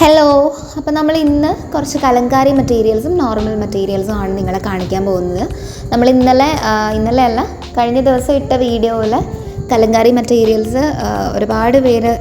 Hello അപ്പോൾ നമ്മൾ ഇന്ന് കുറച്ച് കലങ്കാരി മെറ്റീരിയൽസും നോർമൽ മെറ്റീരിയൽസും ആണ് നിങ്ങളെ കാണിക്കാൻ പോകുന്നത്. നമ്മൾ ഇന്നലെ ഇന്നലെ അല്ല കഴിഞ്ഞ ദിവസം ഇട്ട വീഡിയോയിൽ കലങ്കാരി മെറ്റീരിയൽസ് ഒരുപാട് പേര്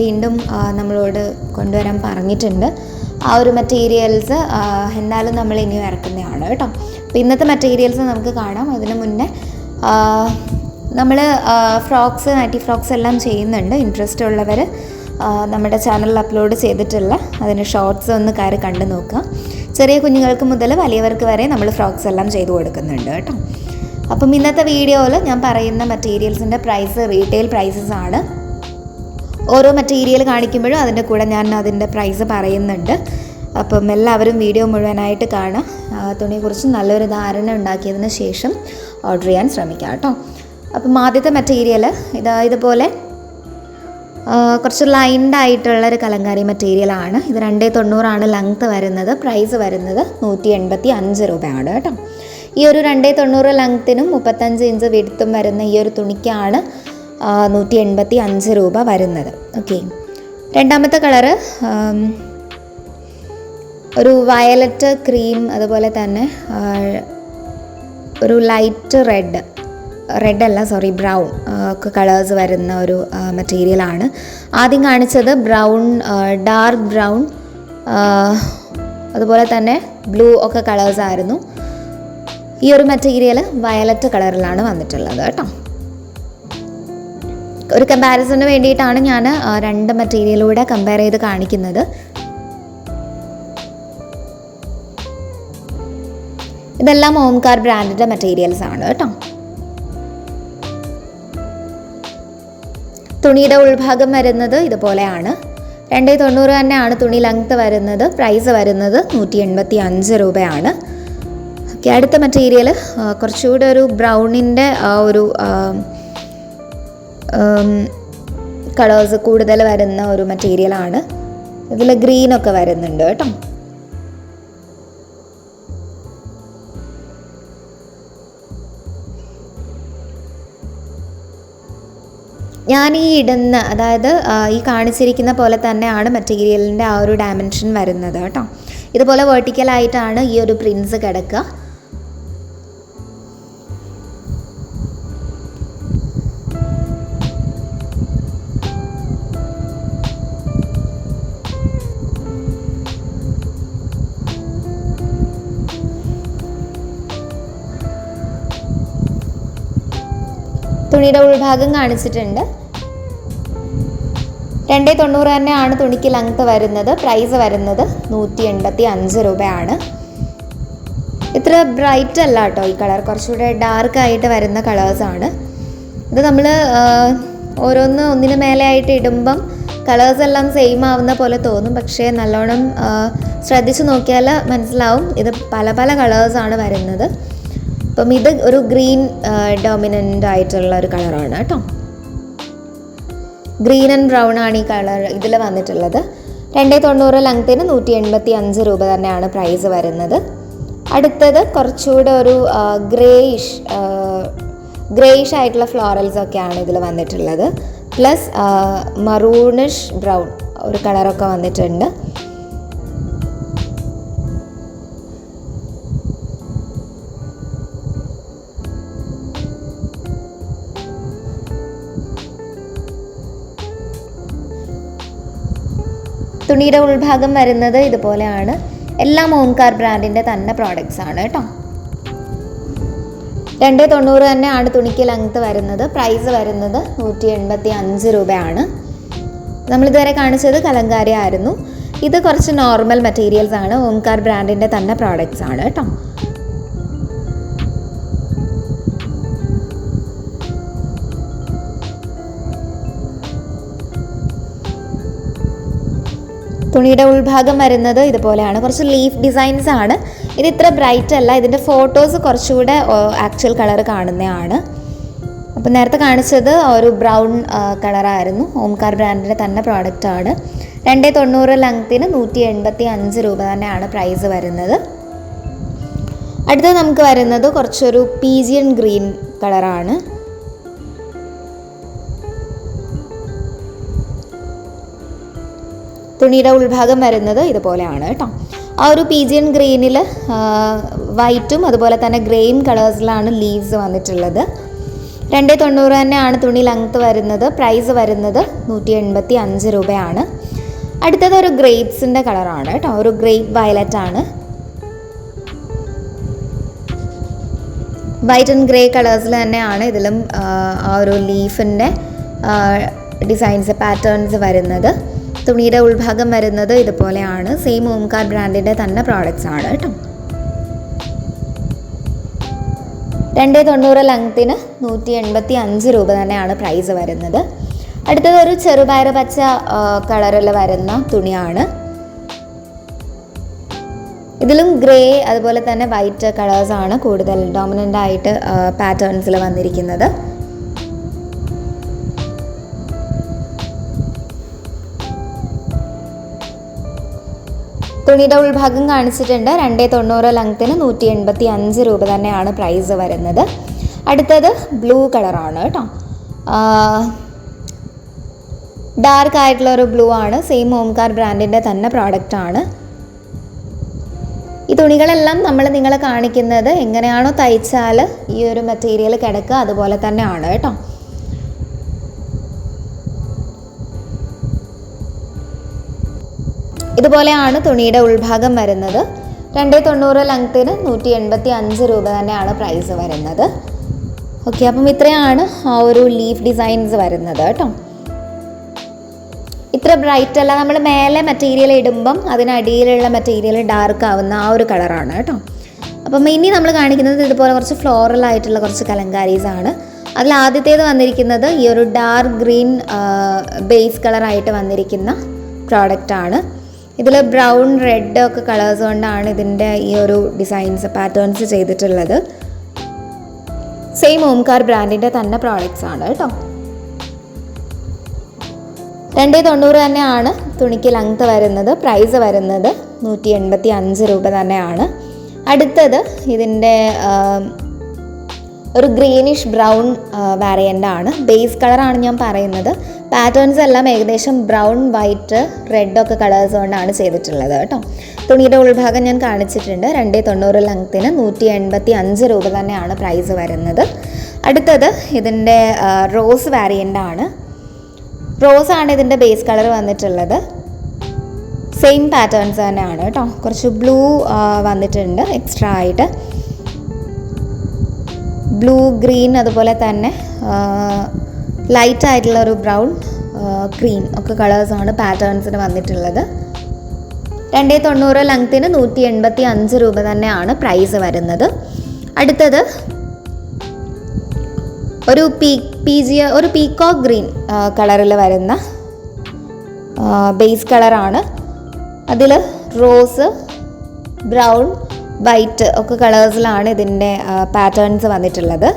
വീണ്ടും നമ്മളോട് കൊണ്ടുവരാൻ പറഞ്ഞിട്ടുണ്ട്. ആ ഒരു മെറ്റീരിയൽസ് എന്നാലും നമ്മൾ ഇനി ഇറക്കുന്നതാണ് കേട്ടോ. അപ്പോൾ ഇന്നത്തെ മെറ്റീരിയൽസ് നമുക്ക് കാണാം. അതിന് മുന്നേ നമ്മൾ ഫ്രോക്സ് നൈറ്റി ഫ്രോക്സ് എല്ലാം ചെയ്യുന്നുണ്ട്. ഇൻട്രസ്റ്റ് ഉള്ളവർ നമ്മുടെ ചാനലിൽ അപ്ലോഡ് ചെയ്തിട്ടുള്ള അതിന് ഷോർട്സ് ഒന്ന് കയറി കണ്ടു നോക്കുക. ചെറിയ കുഞ്ഞുങ്ങൾക്ക് മുതൽ വലിയവർക്ക് വരെ നമ്മൾ ഫ്രോക്സ് എല്ലാം ചെയ്തു കൊടുക്കുന്നുണ്ട് കേട്ടോ. അപ്പം ഇന്നത്തെ വീഡിയോയിൽ ഞാൻ പറയുന്ന മെറ്റീരിയൽസിന്റെ പ്രൈസ് റീറ്റെയിൽ പ്രൈസസ് ആണ്. ഓരോ മെറ്റീരിയൽ കാണിക്കുമ്പോഴും അതിന്റെ കൂടെ ഞാൻ അതിന്റെ പ്രൈസ് പറയുന്നുണ്ട്. അപ്പം എല്ലാവരും വീഡിയോ മുഴുവനായിട്ട് കാണാം തുണിയെക്കുറിച്ച് നല്ലൊരു ധാരണ ഉണ്ടാക്കിയതിന് ശേഷം ഓർഡർ ചെയ്യാൻ ശ്രമിക്കാം കേട്ടോ. അപ്പം ആദ്യത്തെ മെറ്റീരിയൽ ഇതാ ഇതുപോലെ കുറച്ച് ലൈൻഡ് ആയിട്ടുള്ള ഒരു കലങ്കാരി മെറ്റീരിയലാണ് ഇത് രണ്ടേ തൊണ്ണൂറാണ് ലെങ്ത്ത് വരുന്നത്. പ്രൈസ് വരുന്നത് നൂറ്റി എൺപത്തി അഞ്ച് രൂപയാണ് കേട്ടോ. ഈ ഒരു രണ്ടേ തൊണ്ണൂറ് ലെങ്ത്തിനും മുപ്പത്തഞ്ച് ഇഞ്ച് വിടുത്തും വരുന്ന ഈ ഒരു തുണിക്കാണ് നൂറ്റി എൺപത്തി അഞ്ച് രൂപ വരുന്നത്. ഓക്കെ രണ്ടാമത്തെ കളറ് ഒരു വയലറ്റ് ക്രീം അതുപോലെ തന്നെ ഒരു ലൈറ്റ് റെഡ് റെഡ് അല്ല സോറി ബ്രൗൺ ഒക്കെ കളേഴ്സ് വരുന്ന ഒരു മെറ്റീരിയലാണ് ആദ്യം കാണിച്ചത് ബ്രൗൺ ഡാർക്ക് ബ്രൗൺ അതുപോലെ തന്നെ ബ്ലൂ ഒക്കെ കളേഴ്സ് ആയിരുന്നു. ഈ ഒരു മെറ്റീരിയൽ വയലറ്റ് കളറിലാണ് വന്നിട്ടുള്ളത് കേട്ടോ. ഒരു കമ്പാരിസണിന് വേണ്ടിയിട്ടാണ് ഞാൻ രണ്ട് മെറ്റീരിയലൂടെ കമ്പയർ ചെയ്ത് കാണിക്കുന്നത്. ഇതെല്ലാം ഓംകാർ ബ്രാൻഡിന്റെ മെറ്റീരിയൽസ് ആണ് കേട്ടോ. തുണിയുടെ ഉൾഭാഗം വരുന്നത് ഇതുപോലെയാണ്. രണ്ടേ തൊണ്ണൂറ് തന്നെയാണ് തുണി ലെങ്ത്ത് വരുന്നത്. പ്രൈസ് വരുന്നത് നൂറ്റി എൺപത്തി അഞ്ച് രൂപയാണ്. ഓക്കെ അടുത്ത മെറ്റീരിയൽ കുറച്ചുകൂടെ ഒരു ബ്രൗണിന്റെ ഒരു കളേഴ്സ് കൂടുതൽ വരുന്ന ഒരു മെറ്റീരിയലാണ് ഇതിൽ ഗ്രീനൊക്കെ വരുന്നുണ്ട് കേട്ടോ. ഞാൻ ഈ ഇടുന്ന അതായത് ഈ കാണിച്ചിരിക്കുന്ന പോലെ തന്നെയാണ് മെറ്റീരിയലിന്റെ ആ ഒരു ഡയമെൻഷൻ വരുന്നത് കേട്ടോ. ഇതുപോലെ വെർട്ടിക്കലായിട്ടാണ് ഈ ഒരു പ്രിൻസ് കിടക്കുക. തുണിയുടെ ഉൾഭാഗം കാണിച്ചിട്ടുണ്ട്. രണ്ടേ തൊണ്ണൂറ് തന്നെയാണ് തുണിക്ക് ലെങ്ത്ത് വരുന്നത്. പ്രൈസ് വരുന്നത് നൂറ്റി എൺപത്തി അഞ്ച് രൂപയാണ്. ഇത്ര ബ്രൈറ്റ് അല്ല കേട്ടോ ഈ കളർ കുറച്ചുകൂടെ ഡാർക്ക് ആയിട്ട് വരുന്ന കളേഴ്സാണ് ഇത് നമ്മൾ ഓരോന്ന് ഒന്നിനു മേലെ ആയിട്ട് ഇടുമ്പം കളേഴ്സ് എല്ലാം സെയിം ആവുന്ന പോലെ തോന്നും. പക്ഷേ നല്ലോണം ശ്രദ്ധിച്ച് നോക്കിയാൽ മനസ്സിലാവും. ഇത് പല പല കളേഴ്സാണ് വരുന്നത്. അപ്പം ഇത് ഒരു ഗ്രീൻ ഡോമിനന്റ് ആയിട്ടുള്ള ഒരു കളറാണ് കേട്ടോ. ഗ്രീൻ ആൻഡ് ബ്രൗൺ ആണ് ഈ കളർ ഇതിൽ വന്നിട്ടുള്ളത്. രണ്ട് തൊണ്ണൂറ് ലെങ്ത്തിന് നൂറ്റി എൺപത്തി അഞ്ച് രൂപ തന്നെയാണ് പ്രൈസ് വരുന്നത്. അടുത്തത് കുറച്ചുകൂടെ ഒരു ഗ്രേയിഷ് ഗ്രേയിഷ് ആയിട്ടുള്ള ഫ്ലോറൽസ് ഒക്കെയാണ് ഇതിൽ വന്നിട്ടുള്ളത്. പ്ലസ് മറൂണിഷ് ബ്രൗൺ ഒരു കളറൊക്കെ വന്നിട്ടുണ്ട്. തുണിയുടെ ഉൾഭാഗം വരുന്നത് ഇതുപോലെയാണ്. എല്ലാം ഓംകാർ ബ്രാൻഡിന്റെ തന്നെ പ്രോഡക്റ്റ്സ് ആണ് കേട്ടോ. രണ്ട് തൊണ്ണൂറ് തന്നെയാണ് തുണിക്ക് ലെങ്ത്ത് വരുന്നത്. പ്രൈസ് വരുന്നത് നൂറ്റി എൺപത്തി അഞ്ച് രൂപയാണ് നമ്മളിതുവരെ കാണിച്ചത് കലങ്കാരി ആയിരുന്നു. ഇത് കുറച്ച് നോർമൽ മെറ്റീരിയൽസ് ആണ്. ഓംകാർ ബ്രാൻഡിന്റെ തന്നെ പ്രോഡക്റ്റ്സ് ആണ് കേട്ടോ. തുണിയുടെ ഉൾഭാഗം വരുന്നത് ഇതുപോലെയാണ്. കുറച്ച് ലീഫ് ഡിസൈൻസ് ആണ്. ഇത് ഇത്ര ബ്രൈറ്റ് അല്ല. ഇതിന്റെ ഫോട്ടോസ് കുറച്ചുകൂടെ ആക്ച്വൽ കളർ കാണുന്നതാണ്. അപ്പോൾ നേരത്തെ കാണിച്ചത് ഒരു ബ്രൗൺ കളറായിരുന്നു ഓംകാർ ബ്രാൻഡിന്റെ തന്നെ പ്രോഡക്റ്റ് ആണ്. രണ്ടേ തൊണ്ണൂറ് ലെങ്ത്തിന് നൂറ്റി എൺപത്തി അഞ്ച് രൂപ തന്നെയാണ് പ്രൈസ് വരുന്നത്. അടുത്തത് നമുക്ക് വരുന്നത് കുറച്ചൊരു പീജിയൻ ഗ്രീൻ കളറാണ് തുണിയുടെ ഉൾഭാഗം വരുന്നത് ഇതുപോലെയാണ് കേട്ടോ ആ ഒരു പീജിയൻ ഗ്രീനിൽ വൈറ്റും അതുപോലെ തന്നെ ഗ്രേയും കളേഴ്സിലാണ് ലീവ്സ് വന്നിട്ടുള്ളത്. രണ്ട് തൊണ്ണൂറ് തന്നെയാണ് തുണി ലെങ്ത്ത് വരുന്നത് പ്രൈസ് വരുന്നത് നൂറ്റി എൺപത്തി അഞ്ച് രൂപയാണ്. അടുത്തത് ഒരു ഗ്രേപ്സിന്റെ കളറാണ് കേട്ടോ ഒരു ഗ്രേപ്പ് വയലറ്റ് ആണ്. വൈറ്റ് ആൻഡ് ഗ്രേ കളേഴ്സിൽ തന്നെയാണ് ഇതിലും ആ ഒരു ലീഫിന്റെ ഡിസൈൻസ് പാറ്റേൺസ് വരുന്നത്. തുണിയുടെ ഉൾഭാഗം വരുന്നത് ഇതുപോലെയാണ്. സെയിം ഓംകാർ ബ്രാൻഡിന്റെ തന്നെ പ്രോഡക്റ്റ്സ് ആണ് കേട്ടോ. രണ്ട് തൊണ്ണൂറ് ലങ്ത്തിന് നൂറ്റി എൺപത്തി അഞ്ച് രൂപ തന്നെയാണ് പ്രൈസ് വരുന്നത്. അടുത്തത് ഒരു ചെറുപയർ പച്ച കളറിൽ വരുന്ന തുണിയാണ്. ഇതിലും ഗ്രേ അതുപോലെ തന്നെ വൈറ്റ് കളേഴ്സാണ് കൂടുതൽ ഡോമിനന്റ് ആയിട്ട് പാറ്റേൺസിൽ വന്നിരിക്കുന്നത്. തുണിയുടെ ഉൾഭാഗം കാണിച്ചിട്ടുണ്ട്. രണ്ടേ തൊണ്ണൂറ് ലെങ്ത്തിന് നൂറ്റി എൺപത്തി അഞ്ച് രൂപ തന്നെയാണ് പ്രൈസ് വരുന്നത്. അടുത്തത് ബ്ലൂ കളറാണ് കേട്ടോ. ഡാർക്ക് ആയിട്ടുള്ള ഒരു ബ്ലൂ ആണ്. സെയിം ഓംകാർ ബ്രാൻഡിന്റെ തന്നെ പ്രോഡക്റ്റ് ആണ്. ഈ തുണികളെല്ലാം നമ്മൾ നിങ്ങളെ കാണിക്കുന്നത് എങ്ങനെയാണോ തയ്ച്ചാൽ ഈ ഒരു മെറ്റീരിയൽ കിടക്കുക അതുപോലെ തന്നെയാണ് കേട്ടോ. ഇതുപോലെയാണ് തുണിയുടെ ഉൾഭാഗം വരുന്നത്. രണ്ട് തൊണ്ണൂറ് ലങ്ത്തിന് നൂറ്റി എൺപത്തി അഞ്ച് രൂപ തന്നെയാണ് പ്രൈസ് വരുന്നത്. ഓക്കെ അപ്പം ഇത്രയാണ് ആ ഒരു ലീഫ് ഡിസൈൻസ് വരുന്നത് കേട്ടോ. ഇത്ര ബ്രൈറ്റ് അല്ല നമ്മൾ മേലെ മെറ്റീരിയൽ ഇടുമ്പം അതിനടിയിലുള്ള മെറ്റീരിയൽ ഡാർക്ക് ആവുന്ന ആ ഒരു കളറാണ് കേട്ടോ. അപ്പം ഇനി നമ്മൾ കാണിക്കുന്നത് ഇതുപോലെ കുറച്ച് ഫ്ലോറൽ ആയിട്ടുള്ള കുറച്ച് കലങ്കാരീസ് ആണ്. അതിൽ ആദ്യത്തേത് വന്നിരിക്കുന്നത് ഈ ഒരു ഡാർക്ക് ഗ്രീൻ ബേസ് കളറായിട്ട് വന്നിരിക്കുന്ന പ്രോഡക്റ്റ് ആണ്. ഇതിൽ ബ്രൗൺ റെഡ് ഒക്കെ കളേഴ്സ് കൊണ്ടാണ് ഇതിന്റെ ഈ ഒരു ഡിസൈൻസ് പാറ്റേൺസ് ചെയ്തിട്ടുള്ളത്. സെയിം ഓംകാർ ബ്രാൻഡിന്റെ തന്നെ പ്രോഡക്റ്റ്സ് ആണ് കേട്ടോ. രണ്ട് തൊണ്ണൂറ് തന്നെയാണ് തുണിക്ക് ലെങ്ത് വരുന്നത് പ്രൈസ് വരുന്നത് നൂറ്റി എൺപത്തി അഞ്ച് രൂപ തന്നെയാണ്. അടുത്തത് ഇതിന്റെ ഒരു ഗ്രീനിഷ് ബ്രൗൺ വാരിയന്റ് ആണ്. ബേസ് കളറാണ് ഞാൻ പറയുന്നത്. പാറ്റേൺസ് എല്ലാം ഏകദേശം ബ്രൗൺ വൈറ്റ് റെഡ് ഒക്കെ കളേഴ്സ് കൊണ്ടാണ് ചെയ്തിട്ടുള്ളത് കേട്ടോ. തുണിയുടെ ഉൾഭാഗം ഞാൻ കാണിച്ചിട്ടുണ്ട്. രണ്ട് തൊണ്ണൂറ് ലെങ്ത്തിന് നൂറ്റി എൺപത്തി അഞ്ച് രൂപ തന്നെയാണ് പ്രൈസ് വരുന്നത്. അടുത്തത് ഇതിന്റെ റോസ് വാരിയന്റ് ആണ്. റോസ് ആണ് ഇതിന്റെ ബേസ് കളർ വന്നിട്ടുള്ളത്. സെയിം പാറ്റേൺസ് തന്നെയാണ് കേട്ടോ. കുറച്ച് ബ്ലൂ വന്നിട്ടുണ്ട് എക്സ്ട്രാ ആയിട്ട്. ബ്ലൂ ഗ്രീൻ അതുപോലെ തന്നെ ലൈറ്റ് ആയിട്ടുള്ള ഒരു ബ്രൗൺ ക്രീം ഒക്കെ കളേഴ്സാണ് പാറ്റേൺസിന് വന്നിട്ടുള്ളത്. രണ്ടേ തൊണ്ണൂറ് ലെങ്ത്തിന് നൂറ്റി എൺപത്തി അഞ്ച് രൂപ തന്നെയാണ് പ്രൈസ് വരുന്നത്. അടുത്തത് ഒരു പീ പി ജി ഒരു പീക്കോക്ക് ഗ്രീൻ കളറിൽ വരുന്ന ബേസ് കളറാണ് അതിൽ റോസ് ബ്രൗൺ വൈറ്റ് ഒക്കെ കളേഴ്സിലാണ് ഇതിന്റെ പാറ്റേൺസ് വന്നിട്ടുള്ളത്.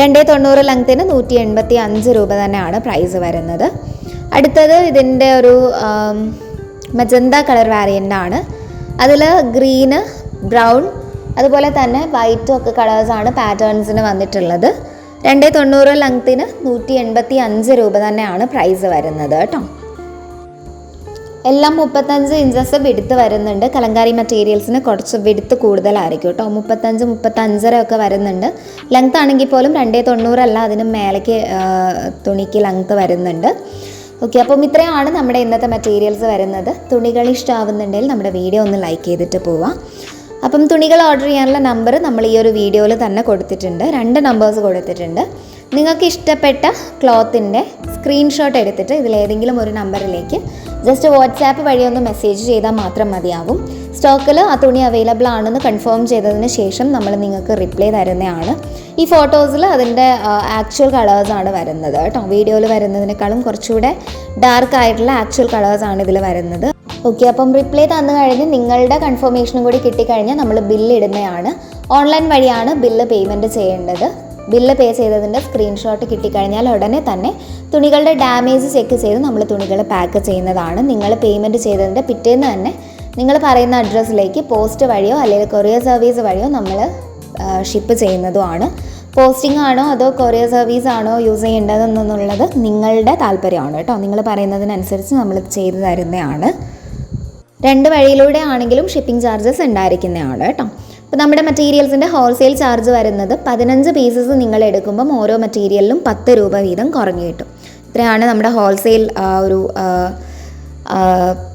രണ്ടേ തൊണ്ണൂറ് ലെങ്ത്തിന് നൂറ്റി എൺപത്തി അഞ്ച് രൂപ തന്നെയാണ് പ്രൈസ് വരുന്നത്. അടുത്തത് ഇതിന്റെ ഒരു മജന്ത കളർ വാരിയന്റ് ആണ്. അതിൽ ഗ്രീന് ബ്രൗൺ അതുപോലെ തന്നെ വൈറ്റും ഒക്കെ കളേഴ്സാണ് പാറ്റേൺസിന് വന്നിട്ടുള്ളത്. രണ്ടേ തൊണ്ണൂറ് ലെങ്ത്തിന് നൂറ്റി എൺപത്തി അഞ്ച് രൂപ തന്നെയാണ് പ്രൈസ് വരുന്നത് കേട്ടോ. എല്ലാം മുപ്പത്തഞ്ച് ഇഞ്ചസ് വിടുത്ത് വരുന്നുണ്ട്. കലങ്കാരി മെറ്റീരിയൽസിന് കുറച്ച് വിടുത്ത് കൂടുതലായിരിക്കും കേട്ടോ. മുപ്പത്തഞ്ച് മുപ്പത്തഞ്ചര ഒക്കെ വരുന്നുണ്ട്. ലെങ്ത് ആണെങ്കിൽ പോലും രണ്ടേ തൊണ്ണൂറല്ല അതിന് മേലേക്ക് തുണിക്ക് ലെങ്ത് വരുന്നുണ്ട്. ഓക്കെ അപ്പം ഇത്രയാണ് നമ്മുടെ ഇന്നത്തെ മെറ്റീരിയൽസ് വരുന്നത്. തുണികൾ ഇഷ്ടമാവുന്നുണ്ടെങ്കിൽ നമ്മുടെ വീഡിയോ ഒന്ന് ലൈക്ക് ചെയ്തിട്ട് പോവാം. അപ്പം തുണികൾ ഓർഡർ ചെയ്യാനുള്ള നമ്പർ നമ്മൾ ഈ ഒരു വീഡിയോയിൽ തന്നെ കൊടുത്തിട്ടുണ്ട്. രണ്ട് നമ്പേഴ്സ് കൊടുത്തിട്ടുണ്ട്. നിങ്ങൾക്ക് ഇഷ്ടപ്പെട്ട ക്ലോത്തിന്റെ സ്ക്രീൻഷോട്ട് എടുത്തിട്ട് ഇതിലേതെങ്കിലും ഒരു നമ്പറിലേക്ക് ജസ്റ്റ് വാട്സാപ്പ് വഴി ഒന്ന് മെസ്സേജ് ചെയ്താൽ മാത്രം മതിയാവും. സ്റ്റോക്കിൽ ആ തുണി അവൈലബിൾ ആണെന്ന് കൺഫേം ചെയ്തതിന് ശേഷം നമ്മൾ നിങ്ങൾക്ക് റിപ്ലൈ തരുന്നതാണ്. ഈ ഫോട്ടോസിൽ അതിന്റെ ആക്ച്വൽ കളേഴ്സാണ് വരുന്നത് കേട്ടോ. വീഡിയോയിൽ വരുന്നതിനേക്കാളും കുറച്ചുകൂടെ ഡാർക്ക് ആയിട്ടുള്ള ആക്ച്വൽ കളേഴ്സാണ് ഇതിൽ വരുന്നത്. ഓക്കെ അപ്പം റിപ്ലൈ തന്നു കഴിഞ്ഞ് നിങ്ങളുടെ കൺഫർമേഷനും കൂടി കിട്ടിക്കഴിഞ്ഞാൽ നമ്മൾ ബില്ല് ഇടുന്നതാണ്. ഓൺലൈൻ വഴിയാണ് ബില്ല് പേയ്മെന്റ് ചെയ്യേണ്ടത്. ബില്ല് പേ ചെയ്തതിന്റെ സ്ക്രീൻഷോട്ട് കിട്ടിക്കഴിഞ്ഞാൽ ഉടനെ തന്നെ തുണികളുടെ ഡാമേജ് ചെക്ക് ചെയ്ത് നമ്മൾ തുണികൾ പാക്ക് ചെയ്യുന്നതാണ്. നിങ്ങൾ പേയ്മെന്റ് ചെയ്തതിന്റെ പിറ്റേന്ന് തന്നെ നിങ്ങൾ പറയുന്ന അഡ്രസ്സിലേക്ക് പോസ്റ്റ് വഴിയോ അല്ലെങ്കിൽ കൊറിയർ സർവീസ് വഴിയോ നമ്മൾ ഷിപ്പ് ചെയ്യുന്നതുമാണ്. പോസ്റ്റിംഗ് ആണോ അതോ കൊറിയർ സർവീസ് ആണോ യൂസ് ചെയ്യേണ്ടതെന്നുള്ളത് നിങ്ങളുടെ താല്പര്യമാണ് കേട്ടോ. നിങ്ങൾ പറയുന്നതിനനുസരിച്ച് നമ്മൾ ചെയ്തു തരുന്നതാണ്. രണ്ട് വഴിയിലൂടെ ആണെങ്കിലും ഷിപ്പിംഗ് ചാർജസ് ഉണ്ടായിരിക്കുന്നതാണ് കേട്ടോ. അപ്പോൾ നമ്മുടെ മെറ്റീരിയൽസിന്റെ ഹോൾസെയിൽ ചാർജ് വരുന്നത് പതിനഞ്ച് പീസസ് നിങ്ങൾ എടുക്കുമ്പം ഓരോ മെറ്റീരിയലിലും പത്ത് രൂപ വീതം കുറഞ്ഞു കിട്ടും. ഇത്രയാണ് നമ്മുടെ ഹോൾസെയിൽ ഒരു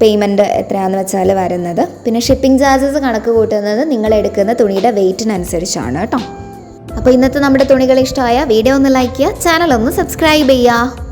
പേയ്മെന്റ് എത്രയാണെന്ന് വെച്ചാൽ വരുന്നത്. പിന്നെ ഷിപ്പിംഗ് ചാർജസ് കണക്ക് കൂട്ടുന്നത് നിങ്ങൾ എടുക്കുന്ന തുണിയുടെ വെയ്റ്റിനനുസരിച്ചാണ് കേട്ടോ. അപ്പോൾ ഇന്നത്തെ നമ്മുടെ തുണികൾ ഇഷ്ടമായ വീഡിയോ ഒന്ന് ലൈക്ക് ചെയ്യുക ചാനൽ ഒന്ന് സബ്സ്ക്രൈബ് ചെയ്യുക.